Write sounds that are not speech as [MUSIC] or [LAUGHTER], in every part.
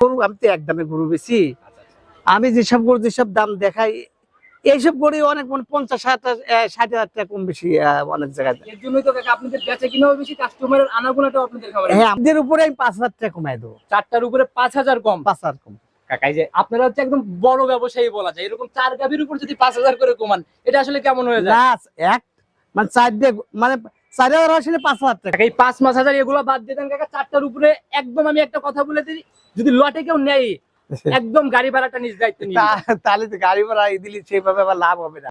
গরু আমি তো একদমে গরু বেশি আমি যেসব গরু যেসব দাম দেখাই এইসব গরু অনেক মানে পঞ্চাশ ষাট ষাট হাজার টাকা কম বেশি অনেক জায়গায় হ্যাঁ আমাদের উপরে আমি পাঁচ হাজার টাকা কমাই দেবো। চারটার উপরে পাঁচ হাজার কম? পাঁচ হাজার কম। কাকাই যে আপনারা হচ্ছে একদম বড় ব্যবসায়ী বলা যায় এরকম চার গাভীর উপর যদি পাঁচ হাজার করে কমান এটা আসলে কেমন হয়ে যায়? এক মানে চার দিয়ে মানে চার হাজার আসলে পাঁচ হাজার টাকা। এই পাঁচ পাঁচ হাজার এগুলো বাদ দিয়ে দেন কাকা চারটার উপরে একদম আমি একটা কথা বলে দিই যদি লটে কেউ নেয় একদম গাড়ি ভাড়াটা নিজ দায়িত্ব নিয়ে তাহলে তো গাড়ি ভাড়া দিলি সেইভাবে আবার লাভ হবে না।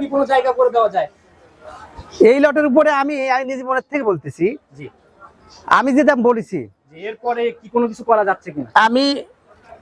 কি কোনো জায়গা করে দেওয়া যায়? এই লটের উপরে আমি নিজে মনের থেকে বলতেছি। আমি যে দাম বলেছি এরপরে কি কোনো কিছু করা যাচ্ছে কিনা? আমি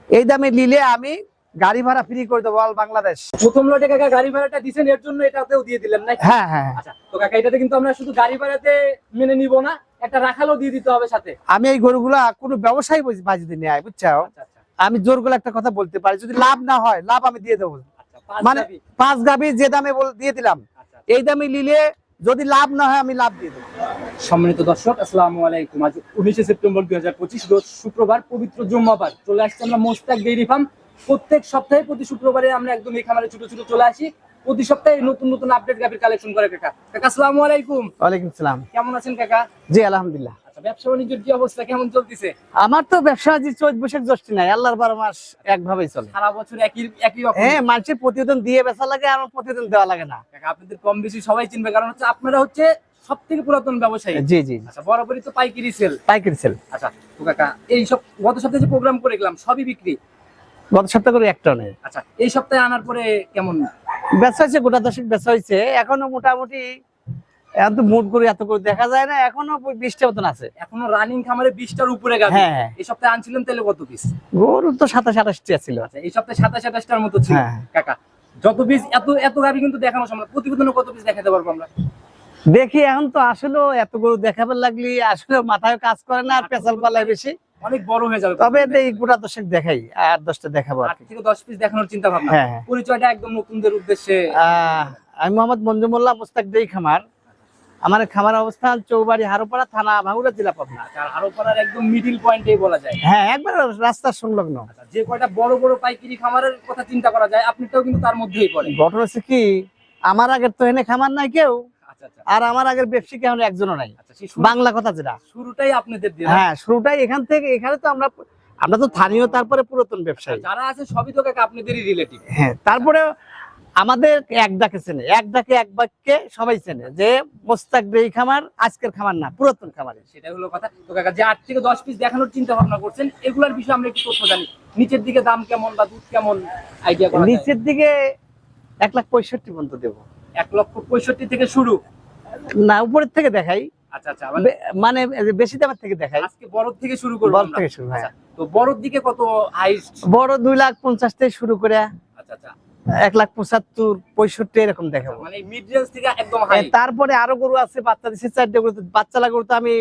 এই দামে নিলে আমি গাড়ি ভাড়া ফ্রি করে দেবো অল বাংলাদেশ। প্রথম লটে কাকা গাড়ি ভাড়াটা দিছেন এর জন্য এটাতেও দিয়ে দিলেন না হ্যাঁ হ্যাঁ আচ্ছা তো কাকা এটাতে কিন্তু আমরা শুধু গাড়ি ভাড়াতে মেনে নিব না একটা রাখালও দিয়ে দিতে হবে সাথে। আমি এই গরুগুলা কোনো ব্যবসায়ী বাজিতে নেয় বুঝছ আচ্ছা আচ্ছা। আমি জোর করে একটা কথা বলতে পারি যদি লাভ না হয় লাভ আমি দিয়ে দেবো। আচ্ছা মানে। পাঁচ গাভি যে দামে দিয়ে দিলাম। আচ্ছা। এই দামে নিলে যদি লাভ না হয় আমি লাভ দিয়ে দেবো। সম্মানিত দর্শক আসসালামু আলাইকুম। আজ উনিশে সেপ্টেম্বর দুই হাজার পঁচিশ রোজ শুক্রবার পবিত্র জুম্মাবার। চলে আসছি আমরা মোস্তাক ডেইরি ফার্ম। প্রত্যেক সপ্তাহে প্রতি শুক্রবারে আমরা একদম এই খামারে ছোট ছোট চলে আসি। প্রতি সপ্তাহে নতুন নতুন আপডেট গাভীর কালেকশন করে কাকা। কাকা আসসালামু আলাইকুম। ওয়ালাইকুম সালাম কেমন আছেন কাকা? জি আলহামদুলিল্লাহ। আচ্ছা ব্যবসা বাণিজ্যের কি অবস্থা? কেমন চলতেছে? আমার তো ব্যবসা যে চৈত বৈশাখ জ্যৈষ্ঠ নাই আল্লাহর বারো মাস একভাবেই চলে। সারা বছর একই একই রকম। হ্যাঁ মানুষের প্রতিবেদন দিয়ে বেচা লাগে আমার প্রতিবেদন দেওয়া লাগে না। আপনাদের কম বেশি সবাই চিনবে কারণ হচ্ছে আপনারা হচ্ছে সব থেকে পুরাতন ব্যবসায়ী। জি জি। আচ্ছা বরাবরই তো পাইকারি সেল পাইকারি সেল আচ্ছা কাকা এই সব গত সপ্তাহে যে প্রোগ্রাম করে গেলাম সবই বিক্রি? গত সপ্তাহ করে আচ্ছা এই সপ্তাহে আনার পরে কেমন? বেচা হয়েছে গোটা দশেক বেচা হয়েছে এখনও মোটামুটি এখন তো মুড করে এত করে দেখা যায় না এখনও বিশটা মতন আছে। এখনও রানিং খামারে বিশটার উপরে গাভী হ্যাঁ এই সপ্তাহে আনছিলেন তাহলে কত পিস গরু তো সাতাশ আঠাশটি ছিল। আচ্ছা এই সপ্তাহে সাতাশ আঠাশটার মতো ছিল। হ্যাঁ। কাকা যত পিস এত এত গাভী কিন্তু দেখানো সম্ভব প্রতিবেদনে কত পিস দেখাতে পারব আমরা? দেখি এখন তো আসলে এত গরু দেখাবার লাগলি আসলে মাথায় কাজ করে না আর পেশাল পালায় বেশি। অনেক বড় হয়ে যাবে। তবে এই গোটা দশেক দেখাই আর দশটা দেখাবো আর থেকে দশ পিস দেখানোর চিন্তা ভাবনা হ্যাঁ হ্যাঁ। পরিচয়টা একদম নতুনদের উদ্দেশ্যে আমি মোহাম্মদ মঞ্জুমুল্লাহ মুস্তাক দেই খামার। আমার খামার অবস্থান চৌবাড়ি হারোপাড়া থানা ভাঙুরা জেলা পাবনা। আচ্ছা, আর আরও পাড়ার একদম মিডিল পয়েন্টে বলা যায়। হ্যাঁ একবার রাস্তার সংলগ্ন। আচ্ছা, যে কয়টা বড় বড় পাইকারি খামারের কথা চিন্তা করা যায় আপনিটাও কিন্তু তার মধ্যেই পড়ে ঘটনা হচ্ছে কি আমার আগের তো এনে খামার নাই কেউ আচ্ছা আচ্ছা। আর আমার আগের ব্যবসায়িক এখন একজনও নাই। আচ্ছা বাংলা কথা যেটা। শুরুটাই আপনাদের হ্যাঁ শুরুটাই এখান থেকে এখানে তো আমরা আমরা তো স্থানীয় তারপরে পুরাতন ব্যবসায়ী। যারা আছে সবই তো কাকা আপনাদেরই রিলেটিভ হ্যাঁ তারপরে আমাদের এক ডাকে চেনে এক ডাকে এক বাক্যে সবাই চেনে যে মোস্তাক দেই খামার আজকের খামার না পুরাতন খামারে সেটা হলো কথা। তো কাকা যে আট থেকে দশ পিস দেখানোর চিন্তা ভাবনা করছেন এগুলার বিষয়ে আমরা একটু তথ্য জানি। নিচের দিকে দাম কেমন বা দুধ কেমন আইডিয়া করা নিচের দিকে এক লাখ পঁয়ষট্টি পর্যন্ত দেবো। এক লক্ষ পঁয়ষট্টি থেকে শুরু? না উপরের থেকে দেখাই। আচ্ছা আচ্ছা মানে বেশি দামের থেকে দেখাই। আজকে বড় থেকে শুরু করব বড় থেকে শুরু হ্যাঁ। আচ্ছা, তো বড়র দিকে কত হাইস্ট বড় দুই লাখ পঞ্চাশ থেকে শুরু করে। আচ্ছা আচ্ছা। এক লাখ পঁচাত্তর পঁয়ষট্টি এরকম দেখাবো। মানে তারপরে আরও গরু আছে বাচ্চা দিচ্ছে চারটে গরু বাচ্চা লাগা গরু তো আমি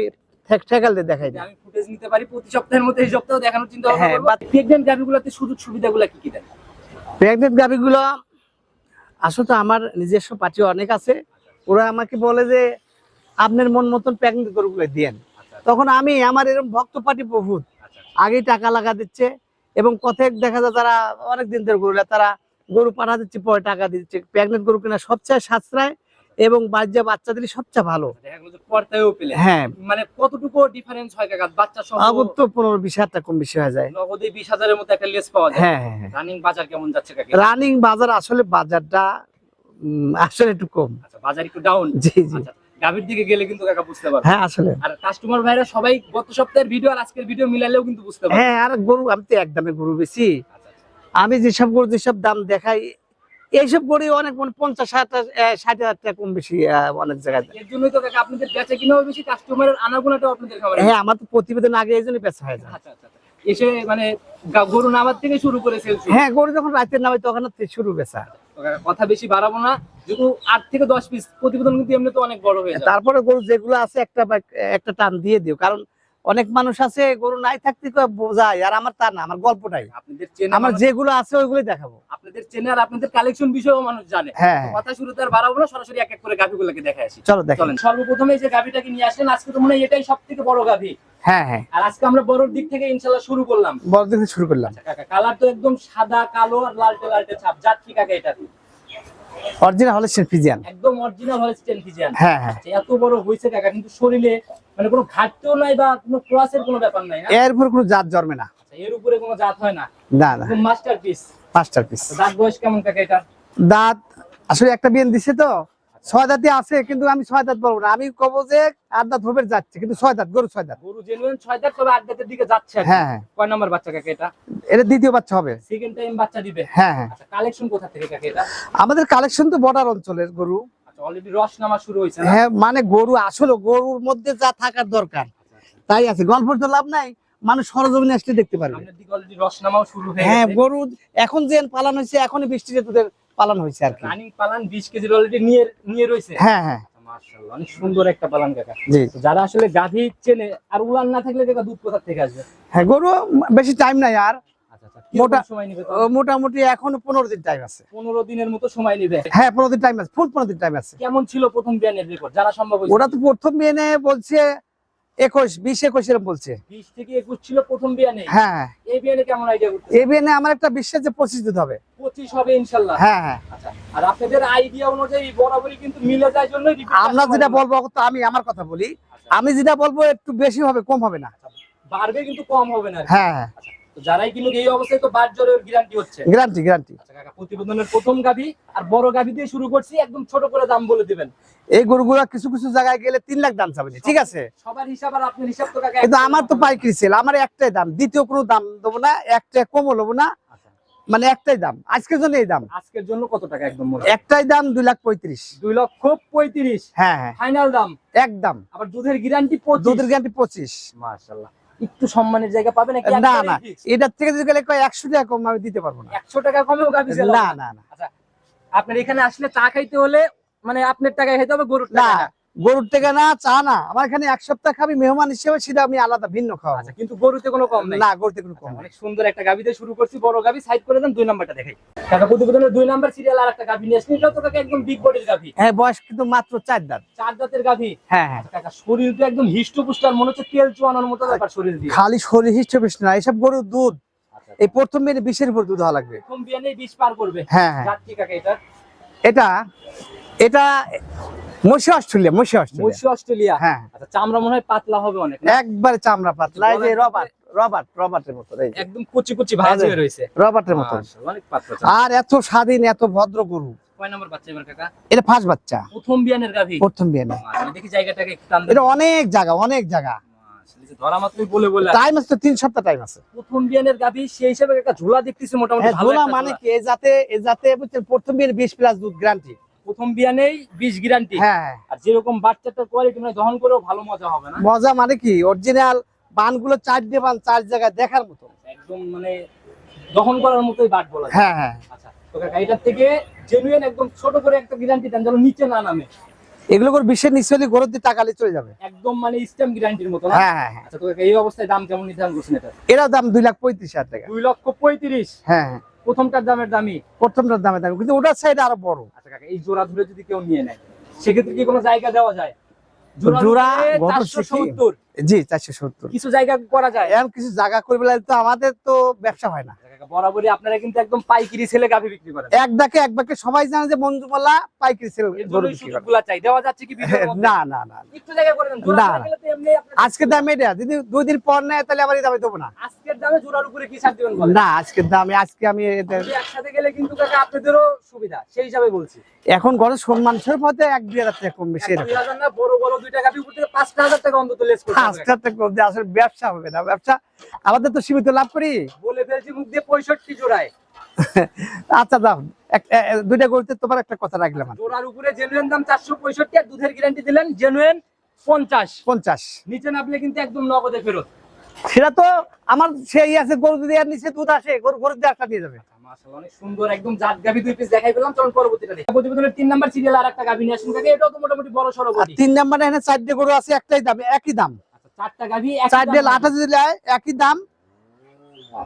ঠেক- ঠেকাল দিয়ে দেখাই আমি ফুটেজ নিতে পারি প্রতি সপ্তাহের মধ্যে এই সপ্তাহে দেখানোর চিন্তা ভাবনা হ্যাঁ, গাভিগুলোতে সুযোগ সুবিধাগুলো কি কি দেন প্রেগনেন্ট গাভিগুলো আসলে তো আমার নিজস্ব পার্টি অনেক আছে। ওরা আমাকে বলে যে আপনার মন মতন গরুগুলো দিয়েন আচ্ছা তখন আমি আমার এরকম ভক্ত পার্টি বহুত আচ্ছা আগেই টাকা লাগা দিচ্ছে এবং কথেক দেখা যায় তারা অনেক দিন ধরে গরু তারা গরু পাঠা দিচ্ছে পরে টাকা দিচ্ছে। প্রেগনেন্ট গরু কিনা সবচেয়ে সাশ্রয় এবং বাচ্চা বাচ্চা দিলে সবচেয়ে ভালো। হ্যাঁ। মানে কতটুকু ডিফারেন্স হয় কাকা? বাচ্চা সহ আগত তো পনেরো বিশ হাজার কম বেশি হয়ে যায়। নগদে বিশ হাজারের মতো একটা লেস পাওয়া যায়। হ্যাঁ হ্যাঁ হ্যাঁ। রানিং বাজার কেমন যাচ্ছে কাকে? রানিং বাজার আসলে বাজারটা আসলে একটু কম। আচ্ছা বাজার একটু ডাউন জি জি। আচ্ছা গাভীর দিকে গেলে কিন্তু কাকা বুঝতে পারবে। হ্যাঁ আসলে। আর কাস্টমার ভাইরা সবাই গত সপ্তাহের ভিডিও আর আজকের ভিডিও মিলালেও কিন্তু বুঝতে পারবে। হ্যাঁ আর গরু আমি তো একদমে গরু বেশি। আমি যেসব গরু যেসব দাম দেখাই এইসব গরু অনেক মানে পঞ্চাশ ষাট ষাট হাজার টাকা কম বেশি অনেক জায়গায় হ্যাঁ আমার তো প্রতিবেদন আগে এই জন্য বেচা হয়ে যায়। আচ্ছা আচ্ছা আচ্ছা। এসে মানে গরু নামার থেকে শুরু করে হ্যাঁ গরু যখন রাতের নামে তখন শুরু বেচা। কথা বেশি বাড়াবো না। যেহেতু আট থেকে দশ পিস প্রতিবেদন কিন্তু এমনি তো অনেক বড় হয়ে তারপরে গরু যেগুলো আছে একটা একটা টান দিয়ে দিও। কারণ অনেক মানুষ আছে গরু নাই থাকতে বোঝায় আর আমার তা না আমার গল্পটাই আপনাদের চেনা আমার যেগুলো আছে ওইগুলোই দেখাবো। আপনাদের চেনে আর আপনাদের কালেকশন বিষয়েও মানুষ জানে। হ্যাঁ তো হ্যাঁ। কথা শুরুতে আর বাড়াবো না সরাসরি এক এক করে গাভিগুলোকে দেখে আসি। চলো দেখেন সর্বপ্রথমে যে গাভিটাকে নিয়ে আসলেন আজকে তো মনে হয় এটাই সব থেকে বড় গাভি। হ্যাঁ হ্যাঁ। আর আজকে আমরা বড়র দিক থেকে ইনশাল্লাহ শুরু করলাম। বড় থেকে শুরু করলাম। কালার তো একদম সাদা কালো আর লালটে লালটে ছাপ জাত কি কাকা এটা অরিজিনাল হলে ফিজিয়ান একদম অরিজিনাল হয় স্টেন হ্যাঁ হ্যাঁ। এত বড় হয়েছে কাকা কিন্তু শরীরে মানে কোনো ঘাটতিও নাই বা কোনো ক্রসের কোনো ব্যাপার নাই না? এর উপর কোনো জাত জন্মে না। আচ্ছা, এর উপরে কোনো জাত হয় না? না না। Masterpiece masterpiece masterpiece দাঁত বয়স কেমন কাকা এটা দাঁত আসলে একটা বিয়ান দিছে তো। ছয় দাঁতই আছে কিন্তু আমি ছয় দাঁত বলব না। আমি কব যে আট দাঁত হবে যাচ্ছে কিন্তু ছয় দাঁত গরু ছয় দাঁত গরু জেনুইন ছয় দাঁত তবে আট দাঁতের দিকে যাচ্ছে হ্যাঁ হ্যাঁ। কয় নাম্বার বাচ্চা কাকা এটা? এটা দ্বিতীয় বাচ্চা হবে। সেকেন্ড টাইম বাচ্চা দিবে? হ্যাঁ হ্যাঁ। আচ্ছা কালেকশন কোথা থেকে কাকা এটা? আমাদের কালেকশন তো বর্ডার অঞ্চলের গরু। আচ্ছা অলরেডি রস নামা শুরু হয়েছে না? হ্যাঁ মানে গরু আসলে গরুর মধ্যে যা থাকার দরকার তাই আছে। গল্প তো লাভ নাই মানুষ সরজমিনে আসলে দেখতে পারবে। হয়ে হ্যাঁ গরু এখন যে পালন হয়েছে এখনই বৃষ্টিতে তোদের পালন হয়েছে আর কি। রানিং পালান 20 কেজির অলরেডি নিয়ে নিয়ে রয়েছে। হ্যাঁ হ্যাঁ। মাশাআল্লাহ অনেক সুন্দর একটা পালান কাকা। যারা আসলে গাভী চেনে আর উলান না থাকলে কাকা দুধ কোথা থেকে আসবে? হ্যাঁ গরু বেশি টাইম নাই আর। আচ্ছা আচ্ছা মোটা- মোটা সময় নেবে মোটামুটি এখনও পনেরো দিন টাইম আছে। 15 দিনের মতো সময় নেবে। হ্যাঁ পনেরো দিন টাইম আছে ফুল পনেরো দিন টাইম আছে। কেমন ছিল প্রথম বিয়ানের রেকর্ড যারা সম্ভব ওরা তো প্রথম মেনে বলছে একুশ বিশ একুশ এরকম বলছে। 20 থেকে 21 ছিল প্রথম বিয়ানে। হ্যাঁ। এই বিয়ানে কেমন আইডিয়া করতে এই বিয়ানে আমার একটা বিশ্বাস যে পঁচিশ দিতে হবে। 25 হবে ইনশাল্লাহ। হ্যাঁ হ্যাঁ। আচ্ছা আর আপনাদের আইডিয়া অনুযায়ী বরাবরই কিন্তু মিলে যায় জন্য আমরা যেটা বলব তো আমি আমার কথা বলি। আমি যেটা বলব একটু বেশি হবে কম হবে না। বাড়বে কিন্তু কম হবে না হ্যাঁ হ্যাঁ। আচ্ছা, যারাই কিন্তু এই অবস্থায় তো জ্বরের গ্যারান্টি হচ্ছে। গ্যারান্টি গ্যারান্টি আচ্ছা কাকা প্রতিবেদনের প্রথম আর বড় দিয়ে শুরু করছি একদম ছোট করে দাম বলে দিবেন। এই গরুগুলা কিছু কিছু জায়গায় গেলে তিন লাখ দাম চাবে ঠিক আছে? সবার হিসাব আর আপনার হিসাব তো কাকা কিন্তু আমার তো পাইকারি সেল আমার একটাই দাম দ্বিতীয় কোনো দাম দেবো না একটা কমও নেব না আচ্ছা, মানে একটাই দাম আজকের জন্য এই দাম। আজকের জন্য কত টাকা একদম একটাই দাম দুই লাখ পঁয়ত্রিশ। দুই লক্ষ পঁয়ত্রিশ। হ্যাঁ হ্যাঁ। ফাইনাল দাম। একদম। আবার দুধের গ্যারান্টি দুধের গ্যারান্টি পঁচিশ। মাশাআল্লাহ। একটু সম্মানের জায়গা পাবে নাকি না না এটার থেকে যদি গেলে কয় একশো টাকা কম আমি দিতে পারব না। একশো টাকা কমেও গাভি না না না। আচ্ছা আপনার এখানে আসলে চা খাইতে হলে মানে আপনার টাকায় খেতে হবে গরুর টাকা না। গরুর থেকে না চা না আমার এখানে এক সপ্তাহ খাবি মেহমান হিসেবে সেটা আমি আলাদা ভিন্ন খাওয়া আচ্ছা কিন্তু গরুতে কোনো কম নাই? না গরুতে কোনো কম আচ্ছা, অনেক সুন্দর একটা গাভি দিয়ে শুরু করছি বড় গাভি সাইড করে দেন দুই নাম্বারটা দেখাই। কাকা প্রতিবেদনের দুই নাম্বার সিরিয়াল আর একটা গাভি নিয়ে আসছি তো কাকা একদম বিগ বডির গাভি। হ্যাঁ বয়স কিন্তু মাত্র চার দাঁত। চার জাতের গাভি? হ্যাঁ হ্যাঁ। কাকা শরীর তো একদম হিষ্টপুষ্ট মনে হচ্ছে তেল চুয়ানোর মতো ব্যাপার শরীর দিয়ে। খালি শরীর হিস্ট্রি না এসব গরুর দুধ আচ্ছা, এই প্রথম মেয়ে বিশের উপর দুধ হওয়া লাগবে। প্রথম বিয়ানে বিষ পার করবে। হ্যাঁ হ্যাঁ। কাকা এটা এটা এটা মসি অস্ট্রেলিয়া মসি অস্ট্রেলিয়া। মৈশি অস্ট্রেলিয়া? হ্যাঁ। আচ্ছা চামড়া মনে হয় পাতলা হবে অনেক একবারে চামড়া পাতলা। এই যে রবার্ট রবার্ট রবার্টের মতো এই একদম কুচি কুচি ভাজ হয়ে রয়েছে। রবার্টের মতো। অনেক পাতলা আর এত স্বাধীন এত ভদ্র গরু। কয় নাম্বার বাচ্চা এবার কাকা? এটা ফার্স্ট বাচ্চা। প্রথম বিয়ানের গাভি। প্রথম বিয়ে দেখি জায়গাটাকে একটু টান এটা অনেক জায়গা অনেক জায়গা। মাশাআল্লাহ, এই যে ধরা মাত্রই বলে বলে টাইম আছে তিন সপ্তাহ টাইম আছে। প্রথম বিয়ানের গাভি সেই হিসাবে একটা ঝোলা দেখতেছি মোটামুটি হ্যাঁ ঝোলা মানে। কি? এই যাতে এই যাতে প্রথম বিয়ে বিশ প্লাস দুধ গ্যারান্টি প্রথম বিয়ানেই বিশ গ্যারান্টি হ্যাঁ। আর যেরকম বাচ্চাটার কোয়ালিটি মানে দহন করেও ভালো মজা হবে না? মজা মানে কি? অরিজিনাল বানগুলো চারটে বান চার জায়গায় দেখার মতো। একদম মানে দহন করার মতোই বাট বলা হ্যাঁ হ্যাঁ। আচ্ছা তো কাকা এটার থেকে জেনুইন একদম ছোট করে একটা গ্যারান্টি দেন যেন নিচে না নামে। এগুলো করে বিশ্বের নিশ্চয়ই দিয়ে টাকালে চলে যাবে। একদম মানে স্ট্যাম্প গ্যারান্টির মতো হ্যাঁ হ্যাঁ হ্যাঁ। আচ্ছা তো এই অবস্থায় দাম কেমন নির্ধারণ করছেন এটা? এরা দাম দুই লাখ পঁয়ত্রিশ হাজার টাকা। দুই লক্ষ পঁয়ত্রিশ। হ্যাঁ হ্যাঁ। প্রথমটার দামের দামি। প্রথমটার দামে দাম কিন্তু ওটার সাইড আরও বড়। আচ্ছা কাকা এই জোড়া ধরে যদি কেউ নিয়ে নেয় সেক্ষেত্রে কি কোনো জায়গা দেওয়া যায়? জোড়া চারশো সত্তর। জি চারশো সত্তর। কিছু জায়গা করা যায়? এমন কিছু জায়গা করবে তো আমাদের তো ব্যবসা হয় না। আচ্ছা বরাবরই আপনারা কিন্তু একদম পাইকারি ছেলে গাভি বিক্রি করেন। এক ডাকে এক ডাকে সবাই জানে যে মঞ্জুমালা পাইকারি সেল গরু বিক্রি করে। চাই। দেওয়া যাচ্ছে কি [LAUGHS] না না না। একটু জায়গা করে দেন। না, না। গেলে তো এমনি আপনার- আজকে দাম এটা যদি দুই দিন পর নেয় তাহলে আবার এই দামে দেবো না। আজকের দামে জোড়ার উপরে কি ছাড় দিবেন বলেন? না দামে আজকে আমি একসাথে গেলে কিন্তু কাকা আপনাদেরও সুবিধা সেই হিসাবে বলছি। এখন সম্মান হাজার টাকা কম বেশি হাজার না বড় বড় গাভি উপর থেকে হাজার টাকা অন্তত লেস করতে টাকা কম আসলে ব্যবসা হবে না ব্যবসা আমাদের তো সীমিত লাভ করি। বলে ফেলছি মুখ দিয়ে পঁয়ষট্টি জোড়ায়। আচ্ছা এ- দুইটা গরুতে তোমার একটা কথা রাখলাম। জোড়ার উপরে জেনুয়েন দাম চারশো পঁয়ষট্টি আর দুধের গ্যারান্টি দিলেন জেনুয়েন পঞ্চাশ। পঞ্চাশ। নিচে নামলে কিন্তু একদম নগদে ফেরত। সেটা তো আমার সেই আছে গরু যদি আর নিচে দুধ আসে গরু গরু দিয়ে একটা দিয়ে যাবে। অনেক সুন্দর একদম জাত গাভি দুই পিস দেখাই পেলাম। চলুন পরবর্তীটা দেখি। প্রতিবেদনের তিন নাম্বার সিরিয়াল আর একটা গাভি নিয়ে আসুন কাকে। এটাও তো মোটামুটি বড় সড়ো তিন নাম্বারে এখানে চারটে গরু আছে একটাই দাম একই দাম। আচ্ছা চারটা যদি নেয় একই দাম।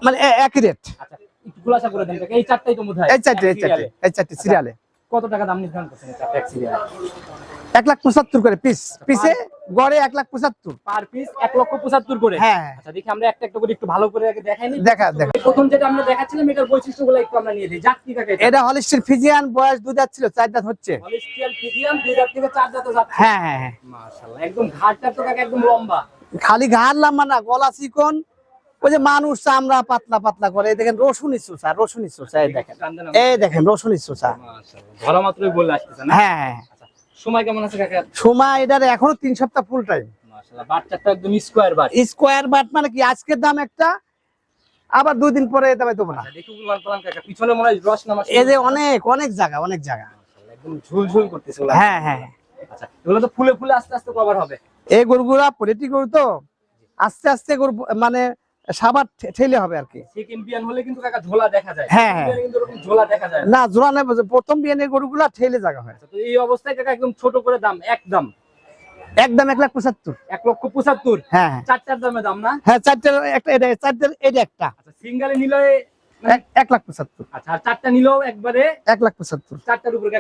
মানে একই রেট আচ্ছা একটু খোলাসা করে দেন এই চারটাই তো বোধহয় এই চারটে এই চারটে এ। এই চারটে সিরিয়ালে কত টাকা দাম নির্ধারণ করছেন চারটা এক সিরিয়ালে এক লাখ পঁচাত্তর করে পিস পিসে গড়ে এক লাখ পঁচাত্তর। পার পিস এক লক্ষ পঁচাত্তর করে। হ্যাঁ। আচ্ছা দেখি আমরা একটা একটা করে একটু ভালো করে আগে দেখাই দেখা দেখা। প্রথম যেটা আমরা দেখাচ্ছিলাম এটার বৈশিষ্ট্যগুলো একটু আমরা নিয়ে দিই জাত কি কাকে এটা? হলিস্টির ফিজিয়ান বয়স দুই দাঁত ছিল চার দাঁত হচ্ছে। হলিস্টিয়াল ফিজিয়ান দুই দাঁত থেকে চার দাঁতে যাচ্ছে। হ্যাঁ হ্যাঁ হ্যাঁ। মাশাআল্লাহ একদম ঘাটটা তো কাকা একদম লম্বা। খালি ঘাড় লাম্বা না গলা চিকন। ওই যে মানুষ চামড়া পাতলা পাতলা করে দেখেন রসুন ইসুসা রসুন ইসুসা এই দেখেন। এই দেখেন রসুন ইসুসা মাশাআল্লাহ ধরা মাত্রই বলে আসতেছে না? হ্যাঁ হ্যাঁ আচ্ছা সময় কেমন আছে কাকা? সময় এটার এখনও তিন সপ্তাহ ফুল টাইম মাশাআল্লাহ বাচ্চাটা একদম স্কোয়ার বাট। স্কোয়ার বাট মানে কি? আজকের দাম একটা আবার দুই দিন পরে না। আচ্ছা দেখি পালান কাকা। পিছনে মনে হয় রস নামা এই যে অনেক অনেক জায়গা অনেক জায়গা। মাশাআল্লাহ, একদম ঝুলঝুল করতেছে হ্যাঁ হ্যাঁ। আচ্ছা এগুলো তো ফুলে ফুলে আস্তে আস্তে কভার হবে। এই গরুগুলা পলিটি গরু তো আস্তে আস্তে গরু মানে সাবার ঠেলে হবে আর কি। বিয়ান হলে কিন্তু কাকা ঝোলা দেখা যায়। হ্যাঁ, কিন্তু এরকম ঝোলা দেখা যায় না। না প্রথম বিয়ানের গরুগুলা ঠেলে জায়গা হয়। আচ্ছা, তো এই অবস্থায় কাকা একদম ছোট করে দাম একদম একদম এক লাখ পঁচাত্তর। এক লক্ষ পঁচাত্তর? হ্যাঁ হ্যাঁ। চারটার দামে দাম না? হ্যাঁ চারটের একটা এটা চারটের এটা একটা। আচ্ছা সিঙ্গালে নিলে মানে এক- লাখ পঁচাত্তর। আচ্ছা আর চারটা নিলেও একবারে এক লাখ পঁচাত্তর। চারটার উপরে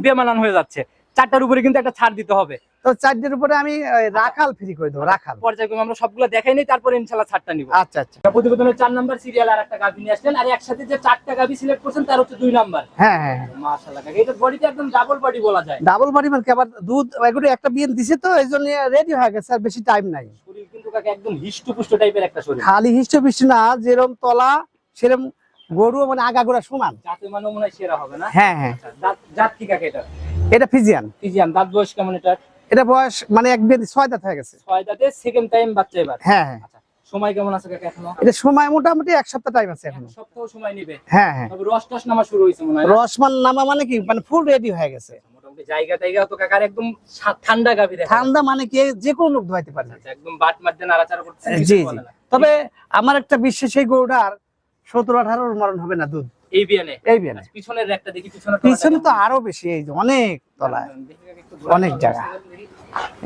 বেমানান হয়ে যাচ্ছে। চারটার উপরে কিন্তু একটা ছাড় দিতে হবে। তো চারটের উপরে আমি রাখাল ফ্রি করে দেবো রাখাল। পর্যায়ক্রমে আমরা সবগুলো দেখাই নেই তারপরে ইনশাল্লাহ ছাড়টা নিব। আচ্ছা আচ্ছা। প্রতিবেদনের চার নাম্বার সিরিয়াল আর একটা গাভি নিয়ে আসলেন আর একসাথে যে চারটা গাভি সিলেক্ট করছেন তার হচ্ছে দুই নাম্বার। হ্যাঁ হ্যাঁ মাশাআল্লাহ এটা বডিটা একদম ডাবল বডি বলা যায়। ডাবল বাড়ি মানে আবার দুধ এগুলো একটা বিয়ে দিছে তো এই জন্য রেডি হয়ে গেছে আর বেশি টাইম নাই। শরীর কিন্তু কাকা একদম হিষ্টপুষ্ট টাইপের একটা শরীর। খালি না যেরকম তলা সেরকম গরু মানে আগাগোড়া সমান। মানে মনে হয় সেরা হবে না? হ্যাঁ হ্যাঁ। আচ্ছা, জাত কি কাকে এটা? এটা ফিজিয়ান ফিজিয়ান দাঁত বয়স কেমন এটা এটা বয়স মানে এক বিয়ে ছয় দাঁত হয়ে গেছে। ছয় দাঁতে সেকেন্ড টাইম বাচ্চা এবার? হ্যাঁ হ্যাঁ। আচ্ছা সময় কেমন আছে কাকা এখনও? এটা সময় মোটামুটি এক সপ্তাহ টাইম আছে এখন। সপ্তাহ সময় নিবে? হ্যাঁ হ্যাঁ। তবে রস টস নামা শুরু হয়েছে মনে হয় নামা মানে কি? মানে ফুল রেডি হয়ে গেছে। মোটামুটি জায়গা টাইগা তো কাকার একদম ঠান্ডা গাভি দেখা ঠান্ডা মানে কি? যে কোনো লোক ধোয়াইতে পারে। একদম বাট মারতে নাড়াচাড়া করতে জি জি। তবে আমার একটা বিশ্বাস এই গরুটার সতেরো আঠারো মরণ হবে না দুধ। এই বিয়ানে? এই বিয়ে পিছনের একটা দেখি পিছনে পিছনে তো আরও বেশি এই যে অনেক তলায়। অনেক জায়গা।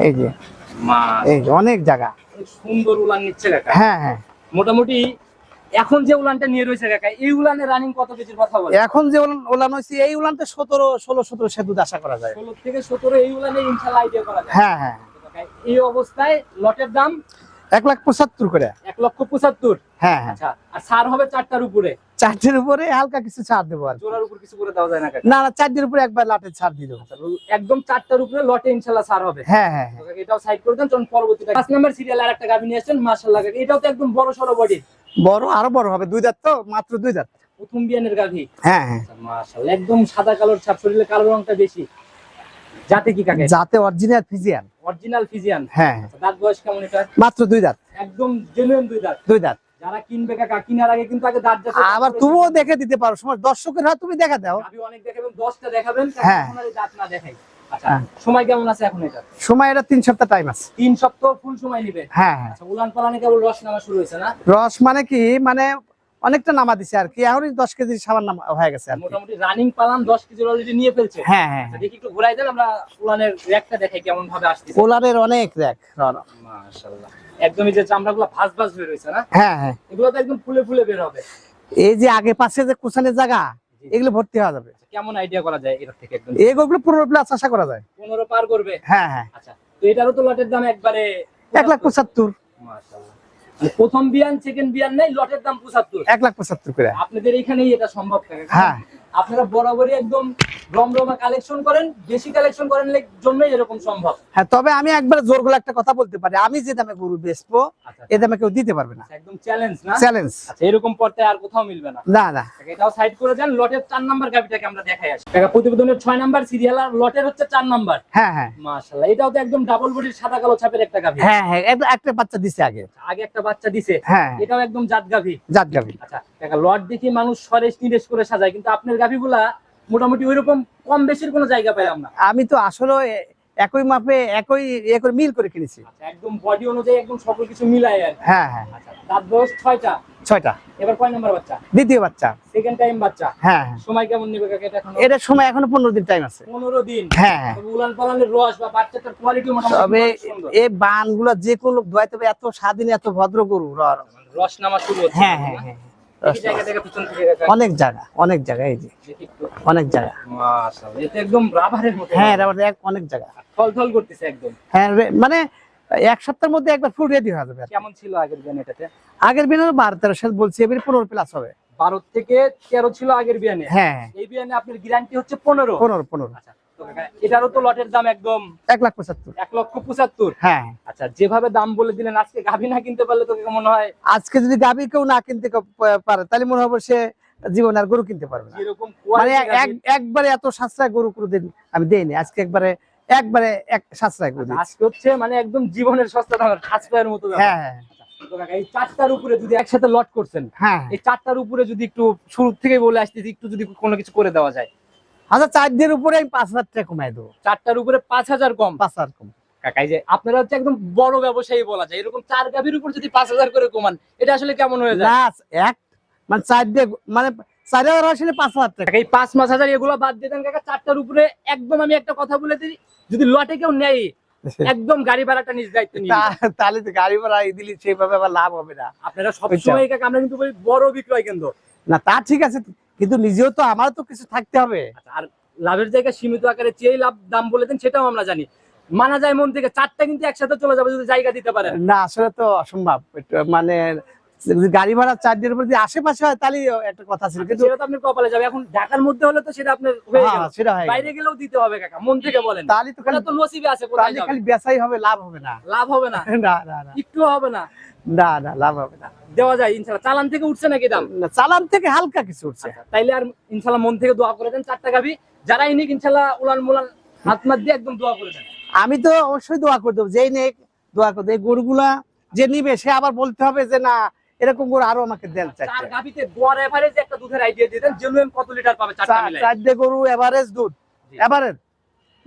এই যে এই যে অনেক জায়গা। সুন্দর উলান নিচ্ছে কাকা। হ্যাঁ হ্যাঁ। মোটামুটি এখন যে উলানটা নিয়ে রয়েছে কাকা এই উলানে রানিং কত কেজির কথা বলে? এখন যে উলান- উলান হয়েছে এই উলানটা সতেরো ষোলো সতেরো সে দুধ আশা করা যায়। ষোলো থেকে সতেরো এই উলানে আইডিয়া করা যায়। হ্যাঁ হ্যাঁ। এই অবস্থায় লটের দাম এক লাখ পঁচাত্তর করে। এক লক্ষ পঁচাত্তর। হ্যাঁ হ্যাঁ। আচ্ছা আর সার হবে চারটার উপরে। চারটের উপরে হালকা কিছু ছাড় দেবো আর। জোড়ার উপর কিছু করে দেওয়া যায় না না না চারটের উপরে একবার লাটের ছাড় দিয়ে দেবো। আচ্ছা, একদম চারটার উপরে লটে ইনশাল্লাহ ছাড় হবে। হ্যাঁ হ্যাঁ হ্যাঁ। এটাও সাইড করে দেন পরবর্তীটা পাঁচ নাম্বার সিরিয়াল আর একটা গাভি নিয়ে আসছেন মাশাআল্লাহ এটাও তো একদম বড় সড়ো বডি বড় আরও বড় হবে দুই দাঁত তো মাত্র দুই দাঁত। প্রথম বিয়ানের গাভি। হ্যাঁ হ্যাঁ। মাশাআল্লাহ একদম সাদা কালোর ছাপ শরীরে কালো রংটা বেশি। যাতে কি কাকে? যাতে অরিজিনাল ফিজিয়ান। Original Friesian. হ্যাঁ হ্যাঁ। দাঁত বয়স কেমন এটা মাত্র দুই দাঁত। একদম জেনুইন দুই দাঁত। দুই দাঁত। যারা কিনবে কাকা কিনার আগে কিন্তু আগে দাঁত যাচাই আবার তুমিও দেখে দিতে পারো সময় দর্শকের হয় তুমি দেখা দাও। গাভী অনেক দেখাবেন দশটা দেখাবেন হ্যাঁ। এখন আর এই দাঁত না দেখাই। আচ্ছা হ্যাঁ। সময় কেমন আছে এখন এটা? সময় এটা তিন সপ্তাহ টাইম আছে। তিন সপ্তাহ ফুল সময় নিবে? হ্যাঁ হ্যাঁ। আচ্ছা উলান পালানে কেবল রস নামা শুরু হয়েছে না? রস মানে কি? মানে অনেকটা নামা দিছে আর কি। এখনই দশ কেজি সাবান নামা হয়ে গেছে আর মোটামুটি রানিং পালান দশ কেজি অলরেডি নিয়ে ফেলছে। হ্যাঁ হ্যাঁ আচ্ছা, দেখি একটু ঘুরাই দেন আমরা উলানের র্যাকটা দেখাই কেমন ভাবে আসতেছে। কোলারের অনেক মাশাআল্লাহ। একদমই যে চামড়াগুলো ভাঁজ ভাঁজ রয়েছে না? হ্যাঁ হ্যাঁ। এগুলো তো একদম ফুলে ফুলে বের হবে। এই যে আগে পাশে যে কুসানের জায়গা এগুলো ভর্তি হওয়া যাবে। আচ্ছা, কেমন আইডিয়া করা যায় এর থেকে একদম? গরুগুলো পুরো প্লাস আশা করা যায়। পনেরো পার করবে? হ্যাঁ হ্যাঁ। আচ্ছা তো এটারও তো লটের দাম একবারে এক লাখ পঁচাত্তর। মাশাআল্লাহ। মানে প্রথম বিয়ান সেকেন্ড বিয়ান নাই লটের দাম পঁচাত্তর। এক লাখ পঁচাত্তর করে। আপনাদের এখানেই এটা সম্ভব থাকে। হ্যাঁ। আপনারা বরাবরই একদম রমরমা কালেকশন করেন বেশি কালেকশন করেন জন্যই এরকম সম্ভব। হ্যাঁ তবে আমি একবার জোর গলা একটা কথা বলতে পারি। আমি যে দামে গরু বেচবো আচ্ছা এ দামে কেউ দিতে পারবে না। আচ্ছা, একদম চ্যালেঞ্জ না? চ্যালেঞ্জ আচ্ছা এরকম আর কোথাও মিলবে না। না না। এটাও সাইড করে দেন লটের চার নাম্বার গাভিটাকে আমরা দেখাই আসি। টাকা প্রতিবেদনের ছয় নাম্বার সিরিয়াল আর লটের হচ্ছে চার নাম্বার হ্যাঁ হ্যাঁ। মাশাআল্লাহ এটাও তো একদম ডাবল বডির সাদা কালো ছাপের একটা গাভি। হ্যাঁ হ্যাঁ একটা- একটা বাচ্চা দিছে আগে। আগে একটা বাচ্চা দিছে। হ্যাঁ এটাও একদম জাত গাভি। জাত গাবি আচ্ছা দেখা লট দেখি মানুষ সরেশ নিরেশ করে সাজায় কিন্তু আপনার গাভিগুলা মোটামুটি ওইরকম কম বেশির কোনো জায়গা না আমি তো আসলে একই মাপে একই ইয়ে করে মিল করে কিনেছি। আচ্ছা, একদম বডি অনুযায়ী একদম সকল কিছু মিলাই আর হ্যাঁ হ্যাঁ। আচ্ছা দাঁত বয়স ছয়টা? ছয়টা। এবার কয় নাম্বার বাচ্চা? দ্বিতীয় বাচ্চা। সেকেন্ড টাইম বাচ্চা? হ্যাঁ হ্যাঁ। সময় কেমন নেবে কাকা এটা এখন? এটার সময় এখনও পনেরো দিন টাইম আছে। পনেরো দিন? হ্যাঁ হ্যাঁ। তবে উলান পালানের রস বা বাচ্চাটার কোয়ালিটি মোটামুটি তবে এই বানগুলো যে কোনো লোক ধোয়াইতে হবে এত স্বাধীন এত ভদ্র গরু রস নামা শুরু হচ্ছে। হ্যাঁ হ্যাঁ হ্যাঁ। অনেক জায়গা অনেক জায়গা এই যে। অনেক জায়গা। একদম রাবারের মতো। হ্যাঁ অনেক জায়গা। করতেছে একদম। হ্যাঁ মানে এক সপ্তাহের মধ্যে একবার ফুল রেডি হয়ে যাবে কেমন ছিল আগের বিয়ান এটাতে? আগের বিনে বারো তেরো সাল বলছি এবারে পনেরো প্লাস হবে। বারো থেকে তেরো ছিল আগের বিয়ানে? হ্যাঁ। এই বিয়ানে আপনার গ্যারান্টি হচ্ছে পনেরো। পনেরো পনেরো। আচ্ছা এটারও তো লটের দাম একদম এক লাখ পঁচাত্তর। এক লক্ষ পঁচাত্তর। হ্যাঁ। আচ্ছা যেভাবে দাম বলে দিলেন আজকে গাভী না কিনতে পারলে তোকে মনে হয়? আজকে যদি গাবি কেউ না কিনতে পারে তাহলে মনে হবে সে জীবন আর গরু কিনতে পারবে না। মানে একবারে এত সাশ্রয় গরু কোনোদিন আমি দেইনি আজকে একবারে একবারে এক সাশ্রয় গরু। আজকে হচ্ছে মানে একদম জীবনের সস্তা দামের সাশ্রয়ের মতো হ্যাঁ। হ্যাঁ এই চারটার উপরে যদি একসাথে লট করছেন হ্যাঁ। এই চারটার উপরে যদি একটু শুরু থেকে বলে আসতেছি একটু যদি কোনো কিছু করে দেওয়া যায়। আচ্ছা চার দিনের উপরে আমি পাঁচ হাজার টাকা কমাই দেবো। চারটার উপরে পাঁচ হাজার কম। পাঁচ হাজার কম। কাকাই যে আপনারা হচ্ছে একদম বড় ব্যবসায়ী বলা যায়। এরকম চার গাভীর উপর যদি পাঁচ হাজার করে কমান এটা আসলে কেমন হয়ে যায়? এক মানে চার দিয়ে মানে চার হাজার আসলে পাঁচ হাজার টাকা। এই পাঁচ পাঁচ হাজার এগুলো বাদ দিয়ে দেন কাকা চারটার উপরে একদম আমি একটা কথা বলে দিই যদি লটে কেউ নেই একদম গাড়ি ভাড়াটা নিজ দায়িত্ব নিয়ে তা- তাহলে তো গাড়ি ভাড়া দিলি সেইভাবে আবার লাভ হবে না। আপনারা সবসময় কাকা আমরা কিন্তু বড় বিক্রয় কেন্দ্র। না তা ঠিক আছে কিন্তু নিজেও তো আমারও তো কিছু থাকতে হবে। আচ্ছা, আর লাভের জায়গায় সীমিত আকারে চেয়ে লাভ দাম বলে দেন সেটাও আমরা জানি। মানা যায় মন থেকে চারটা কিন্তু একসাথে চলে যাবে যদি জায়গা দিতে পারেন। না আসলে তো অসম্ভব। মানে গাড়ি ভাড়া চার দিনের উপর যদি আশেপাশে হয় তাহলে একটা কথা ছিল। কিন্তু সেটা আপনি কপালে যাবে। এখন ঢাকার মধ্যে হলে তো সেটা আপনার হয়ে গেল সেটা হয় বাইরে গেলেও দিতে হবে কাকা মন থেকে বলেন। তাহলে তো খালি তো নসিবে আছে কোথায় তাহলে যাবে? খালি বেচাই হবে লাভ হবে না। লাভ হবে না। [LAUGHS] না না না। একটু হবে না। না না লাভ হবে না। দেওয়া যায় চালান থেকে উঠছে নাকি দাম? না, চালান থেকে হালকা কিছু উঠছে। আচ্ছা, তাইলে আর ইনশাল্লাহ মন থেকে দোয়া করে দেন চারটা গাভি। যারা ইনিক ইনশাল্লাহ উলান মুলান হাত মাত দিয়ে একদম দোয়া করে দেন। আমি তো অবশ্যই দোয়া করে দেবো যেই নেই দোয়া করে দেবো গরুগুলা যে নিবে সে আবার বলতে হবে যে না এরকম গরু আরও আমাকে দেন চার গরু এভারেজ দুধ। এভারেজ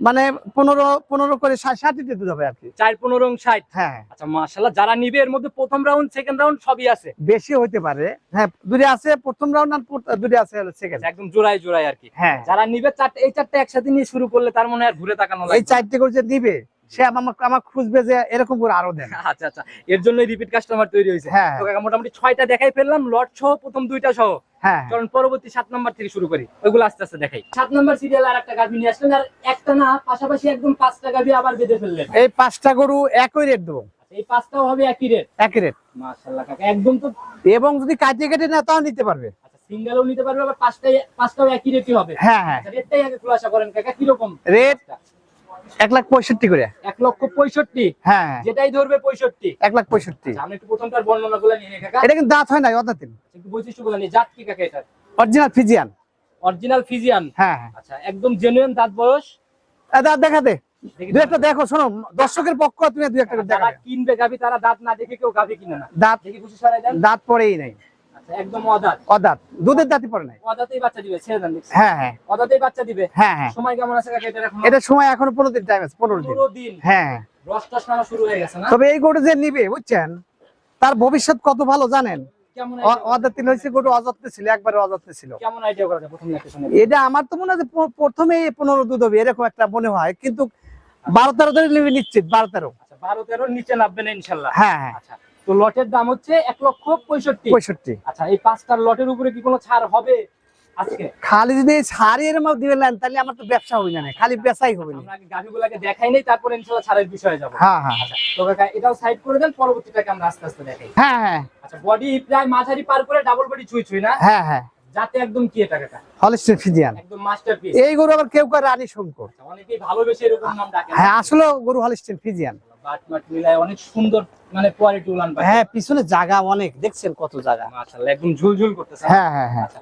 মানে পনেরো পনেরো করে ষাট ষাট লিটার হবে আর কি। চার পনেরো ষাট? হ্যাঁ। আচ্ছা মাশাল্লাহ যারা নিবে এর মধ্যে প্রথম রাউন্ড সেকেন্ড রাউন্ড সবই আছে? বেশি হইতে পারে। হ্যাঁ দূরে আছে প্রথম রাউন্ড আর দূরে দুটো আছে সেকেন্ড একদম জোড়ায় জোড়ায় আর কি। হ্যাঁ। যারা নিবে চারটে এই চারটে একসাথে নিয়ে শুরু করলে তার মনে হয় ঘুরে তাকানো এই চারটে করে যে নিবে সে আমার আমার খুঁজবে যে এরকম করে আরও দেন। [LAUGHS] আচ্ছা আচ্ছা। এর জন্য রিপিট কাস্টমার তৈরি হয়েছে। হ্যাঁ মোটামুটি ছয়টা দেখাই ফেললাম লট সহ প্রথম দুইটা সহ। হ্যাঁ চলুন পরবর্তী সাত নাম্বার থেকে শুরু করি। ওইগুলো আস্তে আস্তে দেখাই। সাত নাম্বার সিরিয়াল আর একটা গাভী নিয়ে আসলেন আর একটা না পাশাপাশি একদম পাঁচটা গাভী আবার বেঁধে ফেললেন। এই পাঁচটা গরু একই রেট দেবো। এই পাঁচটাও হবে একই রেট একই রেট মাশাল্লাহ কাকা একদম তো এবং যদি কাটিয়ে কেটে না তাও নিতে পারবে। আচ্ছা সিঙ্গেলও নিতে পারবে আবার পাঁচটাই পাঁচটাও একই রেটই হবে। হ্যাঁ হ্যাঁ। আচ্ছা রেটটাই আগে খুলাসা করেন কাকা কীরকম? Rate? এক লাখ পঁয়ষট্টি করে। এক লক্ষ পঁয়ষট্টি? হ্যাঁ। যেটাই ধরবে পঁয়ষট্টি। এক লাখ পঁয়ষট্টি। আচ্ছা, আমি একটু প্রথমটার বর্ণনা গুলো নিয়ে কাকা। এটা কিন্তু দাঁত হয় না অদাতিন একটু বৈশিষ্ট্যগুলো নিয়ে জাত কি কাকা এটা অরিজিনাল ফিজিয়ান। Original Friesian? হ্যাঁ হ্যাঁ। আচ্ছা একদম জেনুইন দাঁত বয়স? দাঁত একটা দেখো শোনো দর্শকের পক্ষ তুমি দু একটা দেখা কিনবে গাভি তারা দাঁত না দেখে কেউ গাভি কিনে না। দাঁত দেখি খুশি সরাই দাঁত পরেই নাই। আচ্ছা একদম অদাঁত। অদাঁত। দুধের দাঁতই পরে নাই। অদাতেই বাচ্চা দিবে ছেড়ে দেন হ্যাঁ হ্যাঁ। অদাতেই বাচ্চা দিবে। হ্যাঁ হ্যাঁ। সময় কেমন আছে কাকা? এটা এখন এটা সময় এখনও পনেরো দিন টাইম আছে পনেরো দিন। পনেরো দিন। হ্যাঁ। হ্যাঁ। রস টস নামা শুরু হয়ে গেছে না? তবে এই গরু যে নিবে বুঝছেন? তার ভবিষ্যৎ কত ভালো জানেন? অদাতিল হয়েছে গরু অযত্নে ছিল একবারে অযত্নে ছিল। কেমন আইডিয়া করা যায় প্রথম এটা আমার তো মনে হয় যে প- প্রথমেই পনেরো দুধ হবে এরকম একটা মনে হয়। কিন্তু বারো তেরো ধরে নিবে নিশ্চিত বারো তেরো। আচ্ছা বারো তেরো নিচে নামবে না ইনশাল্লাহ। হ্যাঁ হ্যাঁ। আচ্ছা। তো লটের দাম হচ্ছে এক লক্ষ পঁয়ষট্টি। পঁয়ষট্টি। আচ্ছা এই পাঁচটার লটের উপরে কি কোনো ছাড় হবে খালি যদি সারি এর মধ্যে দিবেন তাহলে আমার তো ব্যবসা হবে না খালি বেচাই হবে না। গাভিগুলাকে দেখাই নেই তারপরে ইনশাল্লাহ ছাড়ের বিষয়ে যাব। হ্যাঁ হ্যাঁ। আচ্ছা তো কাকা এটাও সাইড করে দেন পরবর্তীটাকে আমরা আস্তে আস্তে দেখাই। হ্যাঁ হ্যাঁ। আচ্ছা বডি প্রায় মাঝারি পার করে ডাবল বডি ছুঁই ছুঁই না? হ্যাঁ হ্যাঁ। যাতে একদম কি এটা কাকা? হলিস্টিন ফিজিয়ান একদম মাস্টারপিস এই গরু আবার কেউ করে রানী শঙ্কর। অনেকেই ভালোবেসে এরকম নাম ডাকে হ্যাঁ আসলে গরু হলিস্টিন ফিজিয়ান মিলায় অনেক সুন্দর মানে কোয়ালিটি উলান হ্যাঁ পিছনে জায়গা অনেক দেখছেন কত জায়গা? মাশাআল্লাহ একদম ঝুলঝুল করতেছে। হ্যাঁ হ্যাঁ হ্যাঁ। আচ্ছা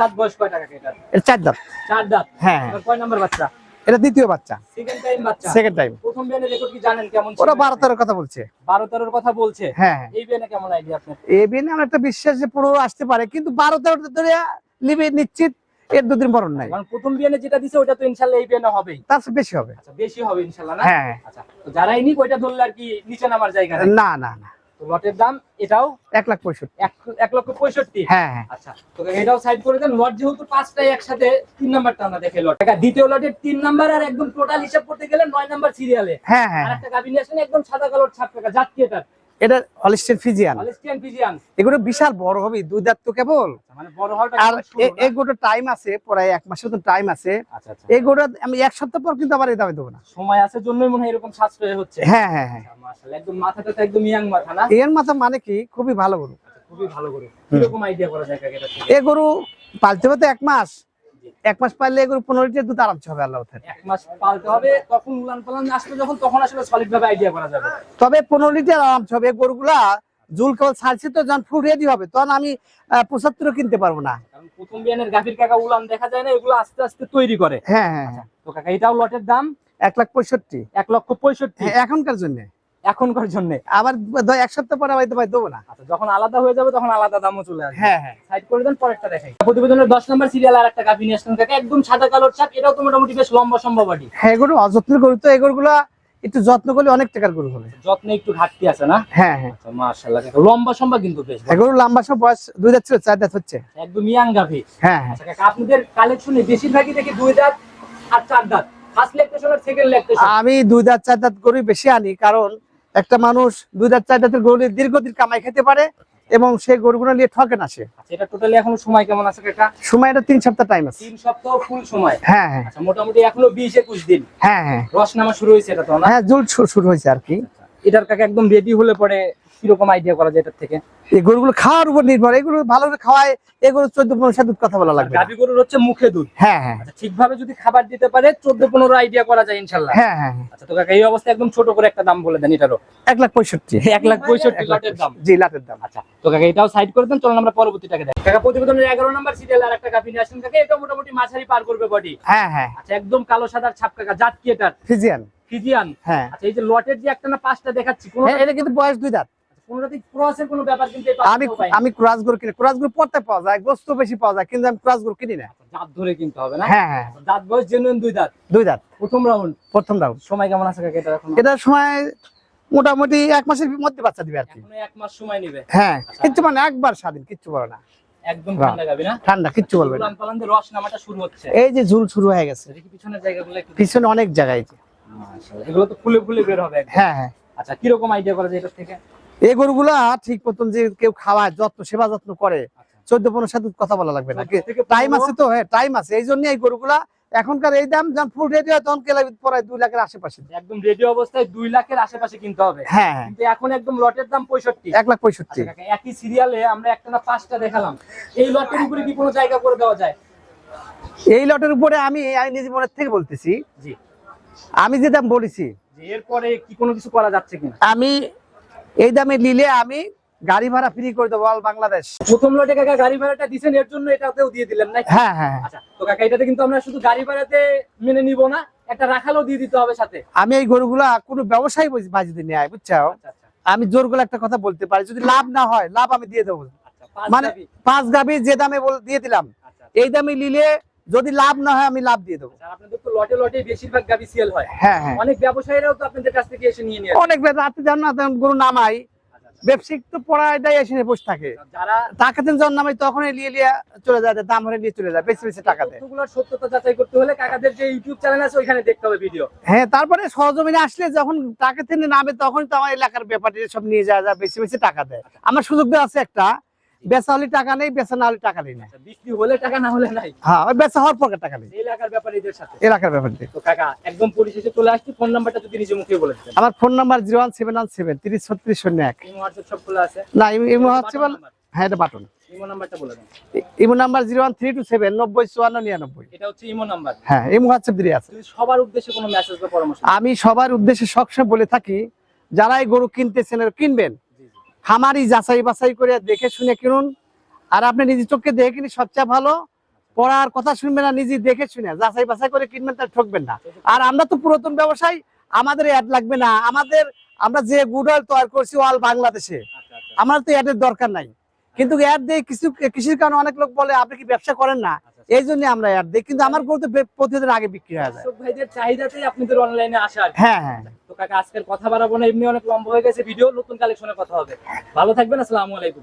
দাঁত বয়স কয় টাকা এটা এটা চার দাঁত। চার দাঁত? হ্যাঁ কয় নাম্বার বাচ্চা? এটা দ্বিতীয় বাচ্চা। সেকেন্ড টাইম বাচ্চা? সেকেন্ড টাইম প্রথম বিয়ানের রেকর্ড কি জানেন কেমন? ওরা কথা বলছে। কথা বলছে? হ্যাঁ হ্যাঁ। এই বিয়ানে কেমন আইডিয়া আপনার? এ বিয়ে আমার একটা বিশ্বাস যে পুরো আসতে পারে কিন্তু বারো তেরো ধরে লিবে নিশ্চিত। এর দুদিন বরণ নাই। প্রথম বিয়ানে যেটা দিছে ওটা তো ইনশাল্লাহ এই বিয়ানে হবেই। তার বেশি হবে। আচ্ছা বেশি হবে ইনশাল্লাহ না? হ্যাঁ। আচ্ছা যারাই নিক ওইটা ধরলে আর কি নিচে নামার জায়গা না না না। লটের দাম এটাও এক লাখ পঁয়ষট্টি। এক লক্ষ পঁয়ষট্টি? হ্যাঁ হ্যাঁ। আচ্ছা তো এটাও সাইড করে দেন। লট যেহেতু পাঁচটাই একসাথে তিন নাম্বারটা আমরা দেখে লট। দ্বিতীয় লটের তিন নাম্বার আর একদম টোটাল হিসাব করতে গেলে নয় নাম্বার সিরিয়ালে হ্যাঁ হ্যাঁ। আর একটা গাভী নিয়ে আসেন একদম সাদা কালোর ছাপ টাকা জাতীয় এটা হলিস্টেন ফিজিয়ান ফিজিয়ান এগুলো বিশাল বড় হবে দুই দাঁত তো কেবল। মানে বড় হওয়াটা আর এগুলো টাইম আছে প্রায় এক মাসের টাইম আছে। আচ্ছা আচ্ছা। এগুলো আমি এক সপ্তাহ পর কিন্তু আবার এই দামে দেবো না। সময় আছে জন্যই মনে হয় এরকম সাশ্রয় হচ্ছে। হ্যাঁ হ্যাঁ হ্যাঁ। আচ্ছা, একদম মাথাটা তো একদম ইয়াং মাথা না? এর মাথা মানে কি? খুবই ভালো গরু। আচ্ছা, খুবই ভালো কীরকম আইডিয়া করা যায় এটা? এ গরু পালতে হবে তো এক মাস। এক মাস পারলে এ গরু পনেরো লিটার দুধ আরামসে হবে আল্লাহ এক মাস পালতে হবে তখন উলান পালান আসবে যখন তখন আসলে সলিড ভাবে আইডিয়া করা যাবে। তবে পনেরো লিটার আরামসে হবে গরুগুলা জুল কেবল ছাড়ছে তো যখন ফুল রেডি হবে তখন আমি পঁচাত্তরও কিনতে পারব না। প্রথম বিয়ানের গাভীর কাকা উলান দেখা যায় না এগুলো আস্তে আস্তে তৈরি করে। হ্যাঁ হ্যাঁ হ্যাঁ। তো কাকা এটাও লটের দাম? এক লাখ পঁয়ষট্টি। এক লক্ষ পঁয়ষট্টি। হ্যাঁ, এখনকার জন্য। এখনকার জন্য। আবার এক সপ্তাহ পরে হয়তো ভাই দেবো না। আচ্ছা যখন আলাদা হয়ে যাবে তখন আলাদা দামও চলে আসবে। হ্যাঁ হ্যাঁ। সাইড করে দেন পরেরটা দেখাই। প্রতিবেদনের দশ নম্বর সিরিয়াল আর একটা গাভী নিয়ে কাকা একদম সাদা কালোর ছাপ এটাও তো মোটামুটি বেশ লম্বা সম্ভবাটি হ্যাঁ এগুলো অযত্ন গরু তো এই গরুগুলা একটু যত্ন করলে অনেক টাকার গরু হবে। যত্নে একটু ঘাটতি আছে না? হ্যাঁ হ্যাঁ। আচ্ছা মাশাআল্লাহ লম্বা সম্ভা কিন্তু বেশ। এগুলো লম্বা সব বয়স দুই দাঁত ছিল চার দাঁত হচ্ছে। একদম ইয়াং গাভী। হ্যাঁ হ্যাঁ। আচ্ছা আপনাদের কালেকশনে বেশিরভাগই দেখি দুই দাঁত আর চার দাঁত। ফার্স্ট ল্যাকটেশন আর সেকেন্ড ল্যাকটেশন আমি দুই দাঁত চার দাঁত গরু বেশি আনি কারণ একটা মানুষ দুই হাজার চার দাঁতের গরু নিয়ে দীর্ঘদিন কামাই খেতে পারে এবং সেই গরুগুলো নিয়ে ঠকে না সে। আচ্ছা এটা টোটালি এখন সময় কেমন আছে কাকা? সময়টা তিন সপ্তাহ টাইম আছে। তিন সপ্তাহ ফুল সময়? হ্যাঁ হ্যাঁ। আচ্ছা মোটামুটি এখনও বিশ একুশ দিন। হ্যাঁ হ্যাঁ। রস নামা শুরু হয়েছে এটা তো হ্যাঁ জুল শুরু হয়েছে আর কি। এটার কাকা একদম রেডি হলে পরে কীরকম আইডিয়া করা যায় এটার থেকে? এই গরুগুলো খাওয়ার উপর নির্ভর। এগুলো ভালো করে খাওয়ায় এগুলো চোদ্দ পনেরো সাথে কথা বলা লাগবে গাভী গরুর হচ্ছে মুখে দুধ। হ্যাঁ হ্যাঁ আচ্ছা ঠিকভাবে যদি খাবার দিতে পারে চোদ্দ পনেরো আইডিয়া করা যায় ইনশাল্লাহ হ্যাঁ হ্যাঁ হ্যাঁ। আচ্ছা তো কাকা এই অবস্থায় একদম ছোট করে একটা দাম বলে দেন এটারও। এক লাখ পঁয়ষট্টি। এক লাখ পঁয়ষট্টি লটের দাম। জি লাটের দাম। আচ্ছা তো কাকা এটাও সাইড করে দেন চলুন আমরা পরবর্তীটাকে দেখি। কাকা প্রতিবেদনের এগারো নম্বর সিরিয়াল আর একটা গাভী নিয়ে আসেন কাকা এটা মোটামুটি মাঝারি পার করবে বডি হ্যাঁ হ্যাঁ। আচ্ছা একদম কালো সাদার ছাপ কাকা জাত কি এটার? ফিজিয়ান। ফিজিয়ান। হ্যাঁ। আচ্ছা এই যে লটের যে একটা না পাঁচটা দেখাচ্ছি কোনো হ্যাঁ, এটা কিন্তু বয়স দুই দাঁত। কোনোটাতে ক্রসের কোনো ব্যাপার কিন্তু এই আমি পাঁচটাতেও পাই না। আমি ক্রাস গরু কিনি ক্রাস গরু পড়তে পাওয়া যায় গোস্ত বেশি পাওয়া যায় কিন্তু আমি ক্রাস গরু কিনি না। দাঁত ধরে কিনতে হবে না? হ্যাঁ হ্যাঁ। দাঁত বয়স জেনুইন দুই দাঁত দুই দাঁত প্রথম রাউন্ড প্রথম রাউন্ড সময় কেমন আছে কাকা এটা এখন? এটার সময় মোটামুটি এক মাসের মধ্যে বাচ্চা দিবে আর কি। এক মাস সময় নেবে? হ্যাঁ কিচ্ছু মানে একবার স্বাধীন কিচ্ছু বলো না। একদম ঠান্ডা গাবি না? ঠান্ডা কিচ্ছু বলবে না। উলান পালান দিয়ে রস নামাটা শুরু হচ্ছে। এই যে ঝুল শুরু হয়ে গেছে। পিছনের জায়গাগুলো পিছনে অনেক জায়গায় এগুলো তো ফুলে ফুলে বের হবে হ্যাঁ হ্যাঁ। আচ্ছা কীরকম আইডিয়া করা যায় এটা থেকে? এই গরুগুলা ঠিক মতন যে কেউ খাওয়ায় যত্ন সেবা যত্ন করে চোদ্দ পনেরো সাথে কথা বলা লাগবে না। টাইম আছে তো হ্যাঁ টাইম আছে। এই জন্য এই গরুগুলা এখনকার এই দাম যখন ফুল রেডি হয় তখন কেলা পড়ায় দুই লাখের আশেপাশে। একদম রেডি অবস্থায় দুই লাখের আশেপাশে কিনতে হবে। হ্যাঁ হ্যাঁ। কিন্তু এখন একদম লটের দাম পঁয়ষট্টি। এক লাখ পঁয়ষট্টি। আচ্ছা একই সিরিয়ালে আমরা একটা না পাঁচটা দেখালাম। এই লটের উপরে কি কোনো জায়গা করে দেওয়া যায়? এই লটের উপরে আমি আমি নিজে মনের থেকে বলতেছি। জি। আমি যে দাম বলেছি যে এরপরে কি কোনো কিছু করা যাচ্ছে কিনা? আমি এই দামে নিলে আমি গাড়ি ভাড়া ফ্রি করে দেবো অল বাংলাদেশ। প্রথম লটে কাকা গাড়ি ভাড়াটা দিছেন এর জন্য এটাতেও দিয়ে দিলেন না হ্যাঁ হ্যাঁ হ্যাঁ। আচ্ছা তো কাকা এটাতে কিন্তু আমরা শুধু গাড়ি ভাড়াতে মেনে নিব না একটা রাখালও দিয়ে দিতে হবে সাথে। আমি এই গরুগুলা কোনো ব্যবসায়ী বাজিতে নিয়ে আয় বুঝছ আচ্ছা আচ্ছা। আমি জোর করে একটা কথা বলতে পারি যদি লাভ না হয় লাভ আমি দিয়ে দেবো। মানে। পাঁচ গাভি যে দামে দিয়ে দিলাম। এই দামে নিলে যদি লাভ না হয় আমি লাভ দিয়ে দেবো। আপনাদের তো লটে লটে বেশিরভাগ গাভী সেল হয়। হ্যাঁ হ্যাঁ। অনেক ব্যবসায়ীরাও তো আপনাদের কাছ থেকে এসে নিয়ে নিয়ে। অনেক রাতে যান না গরু নামাই। আচ্ছা, আচ্ছা। ব্যবসায়িক তো পড়ায় দেয় এসে বসে থাকে। যারা টাকা দিন যখন নামাই তখন নিয়ে চলে যায় দাম হলে নিয়ে চলে যায় বেশি বেশি টাকা দেয়। তথ্যগুলোর সত্যতা যাচাই করতে হলে কাকাদের যে ইউটিউব চ্যানেল আছে ওইখানে দেখতে হবে ভিডিও হ্যাঁ তারপরে সরজমিনে আসলে যখন টাকা থেকে নামে তখন তো আমার এলাকার ব্যাপারে সব নিয়ে যাওয়া যায় বেশি বেশি টাকা দেয়। আমার সুযোগ দেওয়া আছে একটা। বেচা হলে টাকা নেই বেচা না হলে টাকা নেই। না আচ্ছা, বৃষ্টি হলে টাকা না হলে নাই? হ্যাঁ বেচা হওয়ার পর টাকা নেই। এলাকার ব্যাপারীদের সাথে? এলাকার ব্যাপার। নেই। তো কাকা একদম পরিশেষে চলে আসছি ফোন নাম্বারটা যদি নিজে মুখে বলে দিতেন। আমার phone number zero one seven one seven ছত্রিশ হোয়াটসঅ্যাপ সব খোলা আছে? না হ্যাঁ এটা বাটন। ইমো নাম্বারটা বলে দেন। Imo number zero one three two seven নব্বই চুয়ান্ন নিরানব্বই। এটা হচ্ছে ইমো নাম্বার। হ্যাঁ ইমো হোয়াটসঅ্যাপ দিয়ে আছে। সবার উদ্দেশ্যে কোনো মেসেজ বা পরামর্শ আমি সবার উদ্দেশ্যে সবসময় বলে থাকি যারাই গরু কিনতেছেন আর কিনবেন। খামারি যাচাই বাছাই করে দেখে শুনে কিনুন। আর আপনি নিজের চোখকে দেখে কিনে সবচেয়ে ভালো পড়ার কথা শুনবেন না নিজে দেখে শুনে যাচাই বাছাই করে কিনবেন তাহলে ঠকবেন না। আর আমরা তো পুরাতন ব্যবসায় আমাদের অ্যাড লাগবে না। আমাদের আমরা যে গুড অয়েল তৈরি করছি অল বাংলাদেশে। আমার তো অ্যাডের দরকার নাই। কিন্তু অ্যাড দিয়ে কিছু কৃষির কারণে অনেক লোক বলে আপনি কি ব্যবসা করেন না? এই জন্য আমরা অ্যাড দিই। কিন্তু আমার গরু তো প্রতিদিন আগে বিক্রি হয়ে যায়। হ্যাঁ হ্যাঁ। কাকা, আজকের কথা বাড়াবো না, এমনি অনেক লম্বা হয়ে গেছে ভিডিও নতুন কালেকশনের কথা হবে। ভালো থাকবেন, আসসালামু আলাইকুম।